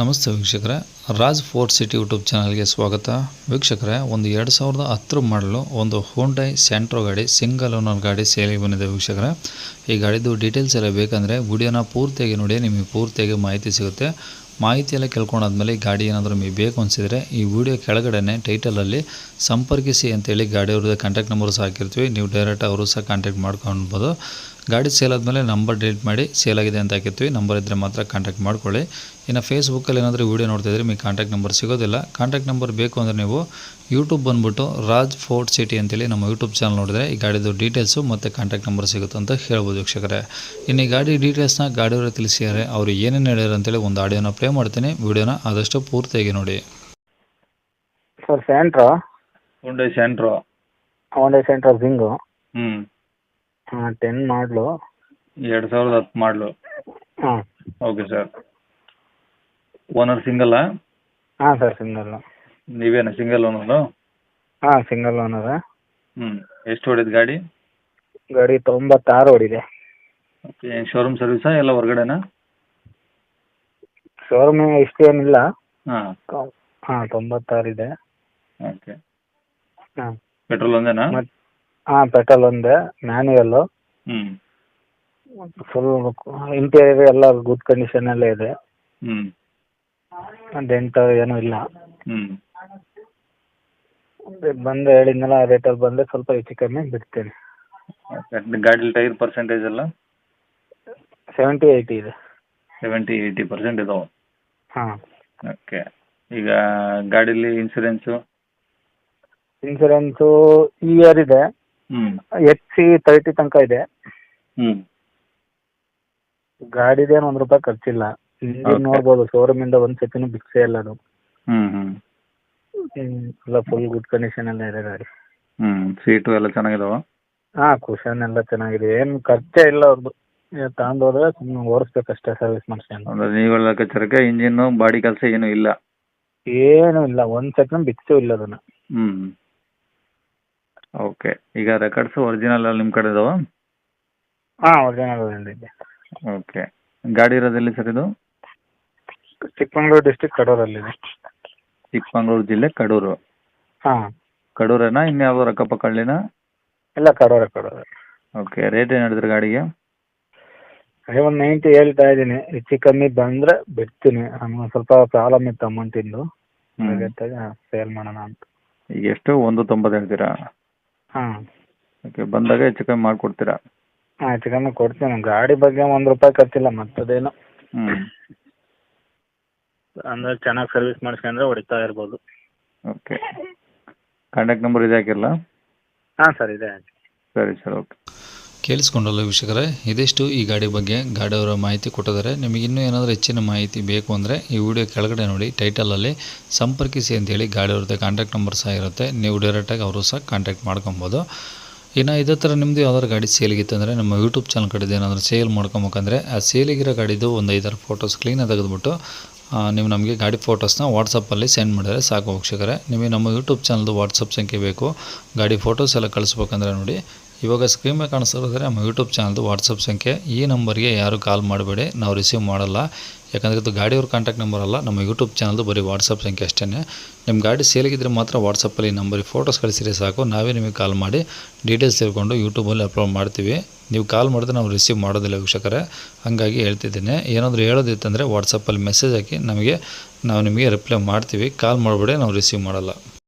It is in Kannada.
ನಮಸ್ತೆ ವೀಕ್ಷಕರೇ. ರಾಜ್ ಫೋರ್ ಸಿಟಿ ಯೂಟ್ಯೂಬ್ ಚಾನಲ್ಗೆ ಸ್ವಾಗತ. ವೀಕ್ಷಕರೇ, ಒಂದು ಎರಡು ಸಾವಿರದ ಹತ್ತರ ಮಾಡಲು ಒಂದು ಹೋಂಡೈ ಸ್ಯಾಂಟ್ರೋ ಗಾಡಿ ಸಿಂಗಲ್ ಓನರ್ ಗಾಡಿ ಸೇಲಿಗೆ ಬಂದಿದೆ ವೀಕ್ಷಕರೇ. ಈ ಗಾಡಿದು ಡೀಟೇಲ್ಸ್ ಎಲ್ಲ ಬೇಕಂದರೆ ವಿಡಿಯೋನ ಪೂರ್ತಿಯಾಗಿ ನೋಡಿ, ನಿಮಗೆ ಪೂರ್ತಿಯಾಗಿ ಮಾಹಿತಿ ಸಿಗುತ್ತೆ. ಮಾಹಿತಿ ಎಲ್ಲ ಕೇಳ್ಕೊಂಡಾದ್ಮೇಲೆ ಗಾಡಿ ಏನಾದರೂ ನಿಮಗೆ ಬೇಕು ಅನಿಸಿದರೆ ಈ ವಿಡಿಯೋ ಕೆಳಗಡೆನೆ ಟೈಟಲಲ್ಲಿ ಸಂಪರ್ಕಿಸಿ ಅಂತೇಳಿ ಗಾಡಿಯವ್ರದ್ದು ಕಾಂಟ್ಯಾಕ್ಟ್ ನಂಬರ್ ಸಹ ಹಾಕಿರ್ತೀವಿ. ನೀವು ಡೈರೆಕ್ಟ್ ಅವರು ಸಹ ಕಾಂಟ್ಯಾಕ್ಟ್ ಮಾಡ್ಕೊಬೋದು ಗಾಡಿ ಸೇಲ್ ಆದಮೇಲೆ ನಂಬರ್ ಡಿಲೀಟ್ ಮಾಡಿ ಸೇಲ್ ಆಗಿದೆ ಅಂತ ಹಾಕಿರ್ತೀವಿ. ನಂಬರ್ ಇದ್ದರೆ ಮಾತ್ರ ಕಾಂಟ್ಯಾಕ್ಟ್ ಮಾಡ್ಕೊಳ್ಳಿ. ಇನ್ನು ಫೇಸ್ಬುಕ್ಕಲ್ಲಿ ಏನಾದರೂ ವೀಡಿಯೋ ನೋಡ್ತಿದ್ರೆ ನಿಮಗೆ ಕಾಂಟ್ಯಾಕ್ಟ್ ನಂಬರ್ ಸಿಗೋದಿಲ್ಲ. ಕಾಂಟ್ಯಾಕ್ಟ್ ನಂಬರ್ ಬೇಕು ಅಂದರೆ ನೀವು ಯೂಟ್ಯೂಬ್ ಬಂದುಬಿಟ್ಟು ರಾಜ್ ಫೋರ್ಟ್ ಸಿಟಿ ಅಂತೇಳಿ ನಮ್ಮ ಯೂಟ್ಯೂಬ್ ಚಾನಲ್ ನೋಡಿದ್ರೆ ಈ ಗಾಡಿದು ಡೀಟೇಲ್ಸು ಮತ್ತು ಕಾಂಟ್ಯಾಕ್ಟ್ ನಂಬರ್ ಸಿಗುತ್ತೆ ಅಂತ ಹೇಳ್ಬೋದು ವೀಕ್ಷಕರೇ. ಇನ್ನು ಈ ಗಾಡಿ ಡೀಟೇಲ್ಸ್ನ ಗಾಡಿಯವರು ತಿಳಿಸಿದ್ದಾರೆ. ಅವರು ಏನೇನು ಹೇಳ್ಯಾರ ಅಂತೇಳಿ ಒಂದು ಆಡಿಯೋನ ಪ್ಲೇ ಮಾಡ್ತೀನಿ. ವಿಡಿಯೋನ ಆದಷ್ಟು ಪೂರ್ತಿಯಾಗಿ ನೋಡಿ. Sir Santro Hyundai Santro Honda Santro ಜಿಂಗು ಹ್ಞೂ ಹಾಂ ಟೆನ್ ಮಾಡಲು ಎರಡು ಸಾವಿರದ ಹತ್ತು ಮಾಡಲು ಹಾಂ. ಓಕೆ ಸರ್ ಓನರ್ ಸಿಂಗಲ್ಲ ಹಾಂ ಸರ್ ಸಿಂಗಲ್ ನೀವೇನು ಸಿಂಗಲ್ ಓನರು ಹಾ ಸಿಂಗಲ್ ಓನರ ಹ್ಮ್ ಎಷ್ಟು ಹೊಡಿದ ಗಾಡಿ? ಗಾಡಿ ತೊಂಬತ್ತಾರು ಹೊಡಿದೆ ಓಕೆ ಶೋರೂಮ್ ಸರ್ವಿಸಾ ಎಲ್ಲ ಹೊರಗಡೆನಾ? ಶೋರೂಮ್ ಇಷ್ಟು ಏನಿಲ್ಲ. ಹಾಂ. ಹಾಂ ತೊಂಬತ್ತಾರು ಇದೆ. ಓಕೆ ಹಾಂ. ಪೆಟ್ರೋಲ್ ಒಂದೇನಾ? ಹಾ ಹಾಂ ಪೆಟ್ರೋಲ್ ಒಂದೇ ಮ್ಯಾನ್ಯುಯಲ್ಲು ಹ್ಞೂ ಫುಲ್ ಇಂಟೀರಿಯರ್ ಎಲ್ಲ ಗುಡ್ ಕಂಡೀಷನಲ್ಲೇ ಇದೆ. ಹ್ಞೂ ಡೆಂಟ್ ಏನೂ ಇಲ್ಲ. ಹ್ಞೂ ಅದೇ ಬಂದು ಹೇಳಿದ್ನಲ್ಲ ಆ ರೇಟಲ್ಲಿ ಬಂದರೆ ಸ್ವಲ್ಪ ಹೆಚ್ಚು ಕಮ್ಮಿ ಬಿಡ್ತೇನೆ. ಗಾಡಿಲಿ ಟೈರ್ ಪರ್ಸೆಂಟೇಜ್ ಎಲ್ಲ? ಸೆವೆಂಟಿ ಏಯ್ಟಿ ಇದೆ. ಸೆವೆಂಟಿ ಏಯ್ಟಿ ಪರ್ಸೆಂಟ್ ಇದಾವೆ? ಹಾಂ. ಓಕೆ ಈಗ ಗಾಡೀಲಿ ಇನ್ಸೂರೆನ್ಸು ಇನ್ಸೂರೆನ್ಸು ಈ ಇಯರ್ ಇದೆ. ಹ್ಞೂ ಎಚ್ ಸಿ ತರ್ಟಿ ತನಕ ಇದೆ. ಹ್ಞೂ ಗಾಡಿದೇನು ಒಂದು ರೂಪಾಯಿ ಖರ್ಚಿಲ್ಲ. ಇಂಜಿನ್ ನೋಡಬಹುದು ನೋಡ್ಬೋದು ಶೋರೂಮಿಂದ ಒಂದು ಸತಿನೂ ಬಿಕ್ಸೇ ಇಲ್ಲ ಅದು. ಹ್ಞೂ ಹ್ಞೂ ಎಲ್ಲ ಫುಲ್ ಗುಡ್ ಕಂಡೀಷನ್ ಎಲ್ಲ ಇದೆ ಗಾಡಿ. ಹ್ಮ್ ಸೀಟು ಎಲ್ಲ ಚೆನ್ನಾಗಿದಾವ? ಹಾ ಕುಶನ್ ಎಲ್ಲ ಚೆನ್ನಾಗಿದೆ. ಏನು ಖರ್ಚೇ ಇಲ್ಲ ಅವ್ರದ್ದು ತಗೊಂಡು ಹೋದ್ರೆ ಸುಮ್ಮನೆ ಓಡಿಸ್ಬೇಕಷ್ಟೇ ಸರ್ವಿಸ್ ಮಾಡಿಸ್ಕೊಂಡು. ನೀವು ನೀವೆಲ್ಲ ಲೆಕ್ಕಾಚಾರಕ್ಕೆ ಇಂಜಿನ್ ಬಾಡಿ ಕೆಲಸ ಏನೂ ಇಲ್ಲ? ಏನೂ ಇಲ್ಲ. ಒಂದು ಸೆಕೆಂಡ್ ಬಿಚ್ಚು ಇಲ್ಲ ಅದನ್ನ. ಹ್ಮ್. ಓಕೆ ಈಗ ರೆಕಾರ್ಡ್ಸ್ ಒರಿಜಿನಲ್ ನಿಮ್ ನಿಮ್ಮ ಕಡೆ ಇದಾವ ಹಾ ಒರಿಜಿನಲ್ ಇದೆ ಓಕೆ ಗಾಡಿ ಇರೋದೆಲ್ಲಿ ಸರ್ ಇದು? ಚಿಕ್ಕಮಂಗ್ಳೂರು ಡಿಸ್ಟಿಕ್ ಕಡೂರಲ್ಲಿದೆ. ಚಿಕ್ಕಮಗಳೂರು ಜಿಲ್ಲೆ ಕಡೂರು. ಹಾಂ. ಕಡೂರೇನಾ? ಇನ್ಯಾವುದೋ ಅಕ್ಕಪಕ್ಕ ಹಳ್ಳಿನಾ? ಇಲ್ಲ ಕಡೂರ ಕಡೂರ. ಓಕೆ ರೇಟ್ ಏನ್ ಹೇಳಿದ್ರಿ ಗಾಡಿಗೆ? ಅದೇ ಒಂದು ನೈಂಟಿ ಹೇಳ್ತಾ ಇದ್ದೀನಿ. ಹೆಚ್ಚು ಕಮ್ಮಿ ಬಂದ್ರೆ ಬಿಡ್ತೀನಿ. ನಮ್ಗೆ ಸ್ವಲ್ಪ ಪ್ರಾಬ್ಲಮ್ ಇತ್ತು ಅಮೌಂಟಿಂದು ಇಂದು. ಸೇಲ್ ಮಾಡೋಣ ಅಂತ. ಈಗ ಎಷ್ಟು ಒಂದು ತೊಂಬತ್ತು ಹೇಳ್ತೀರಾ? ಹಾಂ. ಓಕೆ ಬಂದಾಗ ಹೆಚ್ಚು ಕಮ್ಮಿ ಮಾಡಿಕೊಡ್ತೀರಾ? ಹೆಚ್ಚು ಕಮ್ಮಿ ಕೊಡ್ತೀನಿ. ಗಾಡಿ ಬಗ್ಗೆ ಒಂದು ರೂಪಾಯಿ ಖರ್ಚಿಲ್ಲ ಮತ್ತದೇನು. ಹ್ಞೂ ಅಂದರೆ ಚೆನ್ನಾಗಿ ಸರ್ವಿಸ್ ಮಾಡಿಸ್ಕೊಂಡ್ರೆ ಹೊಡಿತಾ ಇರ್ಬೋದು. ಓಕೆ ಕಾಂಟ್ಯಾಕ್ಟ್ ನಂಬರ್ ಇದೆ ಹಾಕಿರಲ್ಲ ಹಾಂ ಸರ್ ಇದೆ ಸರಿ ಸರ್ ಓಕೆ ಕೇಳಿಸ್ಕೊಂಡಲ್ಲ ವೀಕ್ಷಕರೇ ಇದಿಷ್ಟು ಈ ಗಾಡಿ ಬಗ್ಗೆ ಗಾಡಿಯವರ ಮಾಹಿತಿ ಕೊಟ್ಟಿದ್ದಾರೆ. ನಿಮಗೆ ಇನ್ನೂ ಏನಾದರೂ ಹೆಚ್ಚಿನ ಮಾಹಿತಿ ಬೇಕು ಅಂದರೆ ಈ ವಿಡಿಯೋ ಕೆಳಗಡೆ ನೋಡಿ ಟೈಟಲಲ್ಲಿ ಸಂಪರ್ಕಿಸಿ ಅಂತೇಳಿ ಗಾಡಿಯವ್ರದ್ದು ಕಾಂಟ್ಯಾಕ್ಟ್ ನಂಬರ್ ಸಹ ಇರುತ್ತೆ. ನೀವು ಡೈರೆಕ್ಟಾಗಿ ಅವರು ಸಹ ಕಾಂಟ್ಯಾಕ್ಟ್ ಮಾಡ್ಕೊಬೋದು. ಇನ್ನು ಇದೇ ಥರ ನಿಮ್ಮದು ಯಾವ್ದಾದ್ರು ಗಾಡಿ ಸೇಲಿಗಿತ್ತು ಅಂದರೆ ನಮ್ಮ ಯೂಟ್ಯೂಬ್ ಚಾನಲ್ ಕಡೆದು ಏನಾದರೂ ಸೇಲ್ ಮಾಡ್ಕೊಬೇಕಂದ್ರೆ ಆ ಸೇಲಿಗಿರೋ ಗಾಡಿದು ಒಂದು ಐದಾರು ಫೋಟೋಸ್ ಕ್ಲೀನಾಗಿ ತೆಗೆದುಬಿಟ್ಟು ನೀವು ನಮಗೆ ಗಾಡಿ ಫೋಟೋಸ್ನ ವಾಟ್ಸಪ್ಪಲ್ಲಿ ಸೆಂಡ್ ಮಾಡಿದರೆ ಸಾಕು ವೀಕ್ಷಕರೇ. ನಿಮಗೆ ನಮ್ಮ ಯೂಟ್ಯೂಬ್ ಚಾನಲ್ದು ವಾಟ್ಸಪ್ ಸಂಖ್ಯೆ ಬೇಕು. ಗಾಡಿ ಫೋಟೋಸ್ ಎಲ್ಲ ಕಳಿಸ್ಬೇಕಂದ್ರೆ ನೋಡಿ. ಇವಾಗ ಸ್ಕ್ರೀನ್ ಮೇಲೆ ಕಾಣಿಸ್ತಿರೋದ್ರೆ ನಮ್ಮ ಯೂಟ್ಯೂಬ್ ಚಾನಲ್ದು ವಾಟ್ಸಪ್ ಸಂಖ್ಯೆ. ಈ ನಂಬರ್ಗೆ ಯಾರು ಕಾಲ್ ಮಾಡಬೇಡಿ, ನಾವು ರಿಸೀವ್ ಮಾಡಲ್ಲ. ಯಾಕಂದರೆ ಇದು ಗಾಡಿಯವ್ರ ಕಾಂಟ್ಯಾಕ್ಟ್ ನಂಬರ್ ಅಲ್ಲ, ನಮ್ಮ ಯೂಟ್ಯೂಬ್ ಚಾನಲ್ದು ಬರೀ ವಾಟ್ಸಪ್ ಸಂಖ್ಯೆ ಅಷ್ಟೇ ನಿಮ್ಮ ಗಾಡಿ ಸೇಲಿಗಿದ್ರೆ ಮಾತ್ರ ವಾಟ್ಸಪ್ಪಲ್ಲಿ ಈ ನಂಬರಿಗೆ ಫೋಟೋಸ್ ಕಳಿಸಿದ್ರೆ ಸಾಕು. ನಾವೇ ನಿಮಗೆ ಕಾಲ್ ಮಾಡಿ ಡೀಟೇಲ್ಸ್ ತಿಳ್ಕೊಂಡು ಯೂಟ್ಯೂಬಲ್ಲಿ ಅಪ್ಲೋಡ್ ಮಾಡ್ತೀವಿ. ನೀವು ಕಾಲ್ ಮಾಡಿದ್ರೆ ನಾವು ರಿಸೀವ್ ಮಾಡೋದಿಲ್ಲ ವೀಕ್ಷಕರೇ. ಹಾಗಾಗಿ ಹೇಳ್ತಿದ್ದೀನಿ. ಏನಾದರೂ ಹೇಳೋದಿತ್ತಂದರೆ ವಾಟ್ಸಪ್ಪಲ್ಲಿ ಮೆಸೇಜ್ ಹಾಕಿ ನಮಗೆ, ನಾವು ನಿಮಗೆ ರಿಪ್ಲೈ ಮಾಡ್ತೀವಿ. ಕಾಲ್ ಮಾಡಬೇಡಿ, ನಾವು ರಿಸೀವ್ ಮಾಡಲ್ಲ.